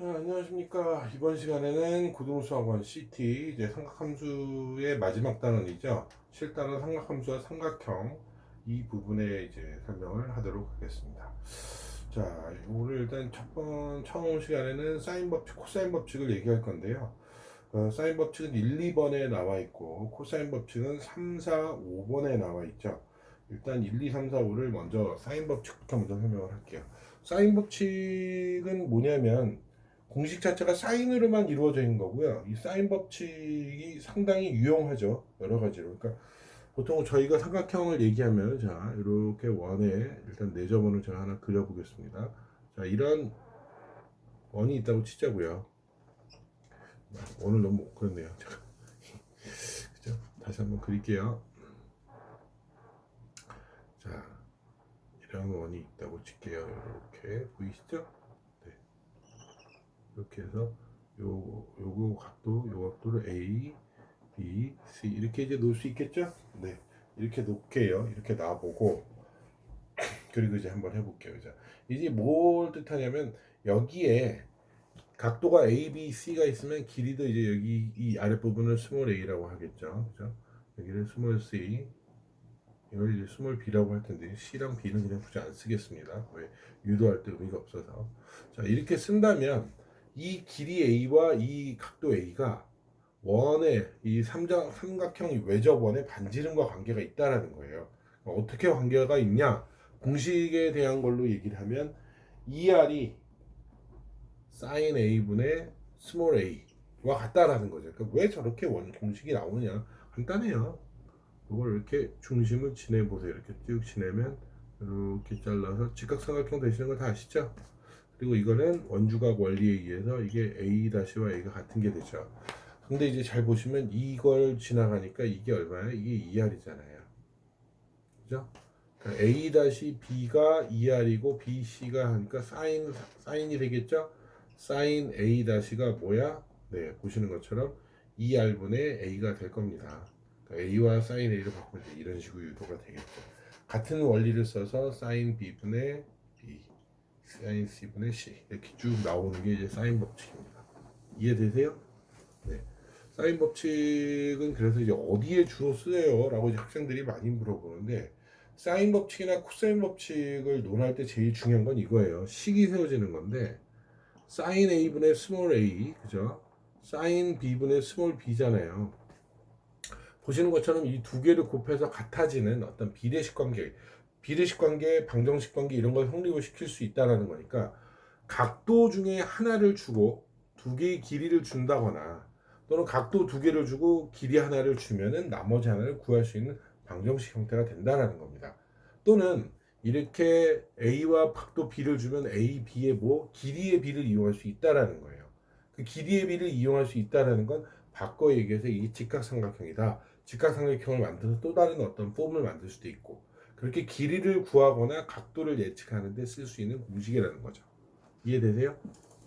자, 안녕하십니까. 이번 시간에는 고등수학원 CT 이제 삼각함수의 마지막 단원이죠. 7단원 삼각함수와 삼각형 이 부분에 이제 설명을 하도록 하겠습니다. 자, 오늘 일단 첫 번, 처음 시간에는 사인 법칙, 코사인 법칙을 얘기할 건데요. 어, 사인 법칙은 1, 2번에 나와 있고, 코사인 법칙은 3, 4, 5번에 나와 있죠. 일단 1, 2, 3, 4, 5를 먼저 사인 법칙부터 먼저 설명을 할게요. 사인 법칙은 뭐냐면 공식 자체가 사인으로만 이루어져 있는 거고요. 이 사인 법칙이 상당히 유용하죠. 여러 가지로. 그러니까 보통 저희가 삼각형을 얘기하면 자 이렇게 원에 일단 내저번을 제가 하나 그려보겠습니다. 자 이런 원이 있다고 치자고요. 오늘 너무 그렇네요. 그죠? 다시 한번 그릴게요. 자 이런 원이 있다고 칠게요. 이렇게 보이시죠? 네. 이렇게 해서 요 요거 각도 요 각도를 A, B, C 이렇게 이제 놓을 수 있겠죠? 네. 이렇게 놓게요. 이렇게 놔보고 그리고 이제 한번 해볼게요. 자, 이제 뭘 뜻하냐면 여기에 각도가 A, B, C가 있으면 길이도 이제 여기 이 아랫부분을 스몰 a라고 하겠죠. 그죠? 여기를 스몰 c 이걸 이제 스몰 b라고 할 텐데 c랑 b는 그냥 굳이 안 쓰겠습니다. 왜? 유도할 때 의미가 없어서. 자, 이렇게 쓴다면 이 길이 a와 이 각도 a가 원의 이 삼각, 삼각형 외접원의 반지름과 관계가 있다라는 거예요. 어떻게 관계가 있냐? 공식에 대한 걸로 얘기를 하면 ER이 sin a분의 스몰 a와 같다라는 거죠. 그러니까 왜 저렇게 원 공식이 나오느냐? 간단해요. 이걸 이렇게 중심을 지내 보세요. 이렇게 쭉 지내면 이렇게 잘라서 직각삼각형 되시는 거 다 아시죠? 그리고 이거는 원주각 원리에 의해서 이게 a 다시와 a가 같은 게 되죠. 근데 이제 잘 보시면 이걸 지나가니까 이게 얼마야? 이게 2r이잖아요. 그죠? 그러니까 a 다시 b가 2r이고 b c가 하니까 사인 사인이 되겠죠? 사인 a 다시가 뭐야? 네, 보시는 것처럼 2r분의 a가 될 겁니다. 그러니까 a와 사인 a를 바꾸면 이제 이런 식으로 유도가 되겠죠. 같은 원리를 써서 사인 b분의 b, 사인 c분의 c 이렇게 쭉 나오는 게 이제 사인 법칙입니다. 이해되세요? 네. 사인 법칙은 그래서 이제 어디에 주로 쓰여요? 라고 이제 학생들이 많이 물어보는데 사인 법칙이나 코사인 법칙을 논할 때 제일 중요한 건 이거예요. 식이 세워지는 건데 사인 a분의 스몰 a 그죠? 사인 b분의 스몰 b잖아요. 보시는 것처럼 이 두 개를 곱해서 같아지는 어떤 비례식 관계, 비례식 관계, 방정식 관계 이런 걸 성립을 시킬 수 있다라는 거니까 각도 중에 하나를 주고 두 개의 길이를 준다거나 또는 각도 두 개를 주고 길이 하나를 주면은 나머지 하나를 구할 수 있는 방정식 형태가 된다라는 겁니다. 또는 이렇게 a와 각도 b를 주면 a, b의 뭐 길이의 b를 이용할 수 있다라는 거예요. 그 길이의 b를 이용할 수 있다라는 건 바꿔 얘기해서 이게 직각삼각형이다. 직각삼각형을 만들어서 또 다른 어떤 폼을 만들 수도 있고 그렇게 길이를 구하거나 각도를 예측하는 데 쓸 수 있는 공식이라는 거죠. 이해되세요?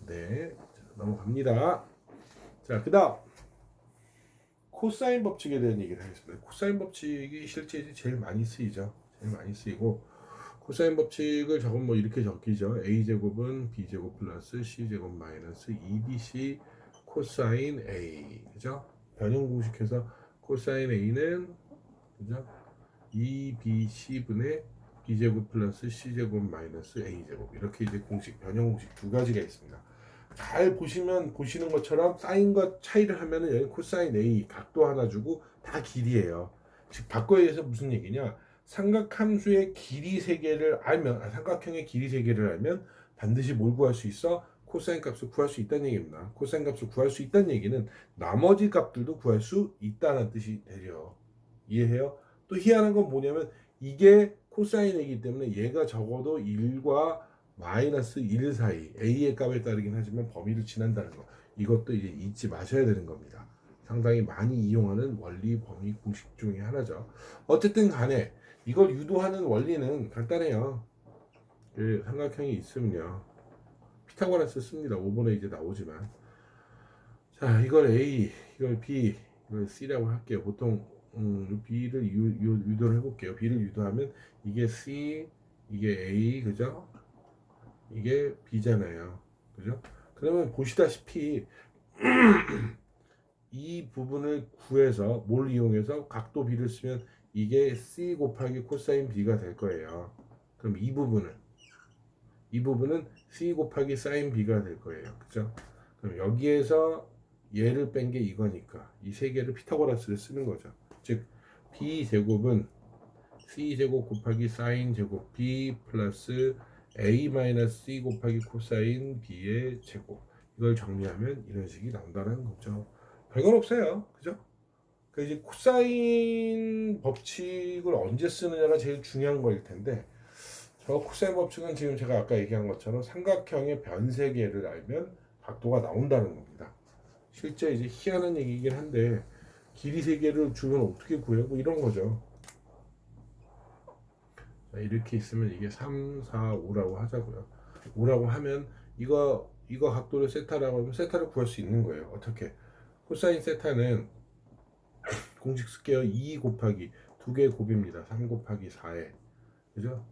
네. 자, 넘어갑니다. 자, 그 다음 코사인 법칙에 대한 얘기를 하겠습니다. 코사인 법칙이 실제 제일 많이 쓰이죠. 제일 많이 쓰이고 코사인 법칙을 적으면 뭐 이렇게 적히죠. a 제곱은 b 제곱 플러스 c 제곱 마이너스 2bc 코사인 a 그죠? 변형 공식해서 코사인 a는 그죠? 2bc분의 b 제곱 플러스 c 제곱 마이너스 a 제곱 이렇게 이제 공식 변형 공식 두 가지가 있습니다. 잘 보시면 보시는 것처럼 사인과 차이를 하면은 여기 코사인 a 각도 하나 주고 다 길이에요. 즉 바꿔 얘기해서 무슨 얘기냐? 삼각함수의 길이 세 개를 알면 아, 삼각형의 길이 세 개를 알면 반드시 뭘 구할 수 있어? 코사인 값을 구할 수 있다는 얘기입니다. 코사인 값을 구할 수 있다는 얘기는 나머지 값들도 구할 수 있다는 뜻이 되죠. 이해해요? 또 희한한 건 뭐냐면 이게 코사인이기 때문에 얘가 적어도 1과 마이너스 1 사이 a의 값에 따르긴 하지만 범위를 지난다는 거 이것도 이제 잊지 마셔야 되는 겁니다. 상당히 많이 이용하는 원리 범위 공식 중에 하나죠. 어쨌든 간에 이걸 유도하는 원리는 간단해요. 그 삼각형이 있으면요. 피타고라스 씁니다. 5번에 이제 나오지만 자 이걸 a 이걸 b 이걸 c라고 할게요. 보통 음, b를 유, 유, 유도를 해볼게요. b를 유도하면 이게 c 이게 a 그죠? 이게 B잖아요. 그죠? 그 그러면 보시다시피 이 부분을 구해서 뭘 이용해서 각도 b를 쓰면 이게 c 곱하기 코사인 b가 될 거예요. 그럼 이 부분은 이 부분은 c 곱하기 사인 b가 될 거예요. 그죠? 그럼 여기에서 얘를 뺀 게 이거니까 이 세 개를 피타고라스를 쓰는 거죠. 즉 b 제곱은 c 제곱 곱하기 사인 제곱 b 플러스 a 마이너스 c 곱하기 코사인 b의 제곱 이걸 정리하면 이런 식이 나온다는 거죠. 별건 없어요. 그죠? 그 이제 코사인 법칙을 언제 쓰느냐가 제일 중요한 거일 텐데 저 코사인 법칙은 지금 제가 아까 얘기한 것처럼 삼각형의 변세계를 알면 각도가 나온다는 겁니다. 실제 이제 희한한 얘기이긴 한데 길이 세 개를 주면 어떻게 구해? 뭐 이런 거죠. 자, 이렇게 있으면 이게 3, 4, 5라고 하자고요. 5라고 하면 이거 이거 각도를 세타라고 하면 세타를 구할 수 있는 거예요. 어떻게? 코사인 세타는 공식 쓸게요. 2 곱하기 두 개의 곱입니다. 3 곱하기 4에 그죠?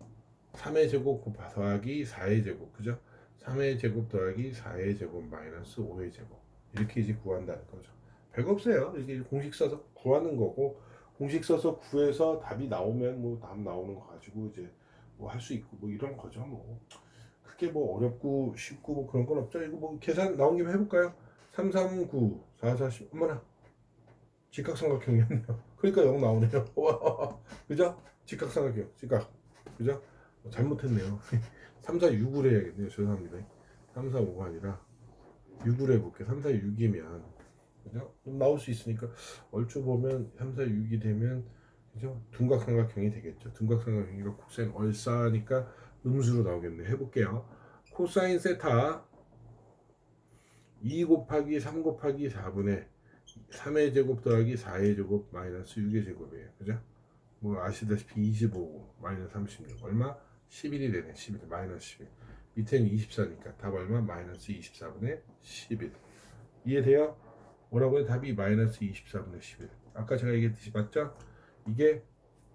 3의 제곱 곱 더하기 4의 제곱 그죠? 3의 제곱 더하기 4의 제곱 마이너스 5의 제곱 이렇게 이제 구한다는 거죠. 별거 없어요. 이게 공식 써서 구하는 거고 공식 써서 구해서 답이 나오면 뭐 답 나오는 거 가지고 이제 뭐 할 수 있고 뭐 이런 거죠 뭐 크게 뭐 어렵고 쉽고 뭐 그런 건 없죠. 이거 뭐 계산 나온 김에 해볼까요? 3, 3, 9, 4, 4, 10 어머나 직각삼각형이었네요. 그러니까 0 나오네요. 와, 그죠? 직각삼각형, 직각. 그죠? 어, 잘못했네요. 3, 4, 6을 해야겠네요. 죄송합니다. 3, 4, 5가 아니라 6을 해볼게요. 3, 4, 6이면 그죠? 그럼 나올 수 있으니까 얼추 보면 3, 4, 6이 되면 그죠? 둔각삼각형이 되겠죠. 둔각삼각형이가 코사인 얼싸니까 음수로 나오겠네요. 해볼게요. 코사인 세타 2 곱하기 3 곱하기 4분의 3의 제곱 더하기 4의 제곱 마이너스 6의 제곱이에요. 그죠? 뭐 아시다시피 25 마이너스 36 얼마? 11이 되네. 11 마이너스 11 밑에는 24니까 답 얼마? 마이너스 24분의 11 이해돼요? 뭐라고요? 답이 마이너스 24분의 11 아까 제가 얘기했듯이 맞죠? 이게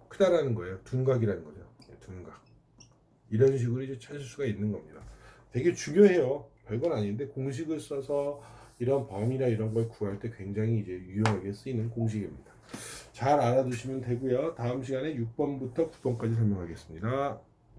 크다라는 거예요. 둔각이라는 거죠. 네, 둔각 이런 식으로 이제 찾을 수가 있는 겁니다. 되게 중요해요. 별건 아닌데 공식을 써서 이런 범위나 이런 걸 구할 때 굉장히 이제 유용하게 쓰이는 공식입니다. 잘 알아두시면 되고요. 다음 시간에 6번부터 9번까지 설명하겠습니다.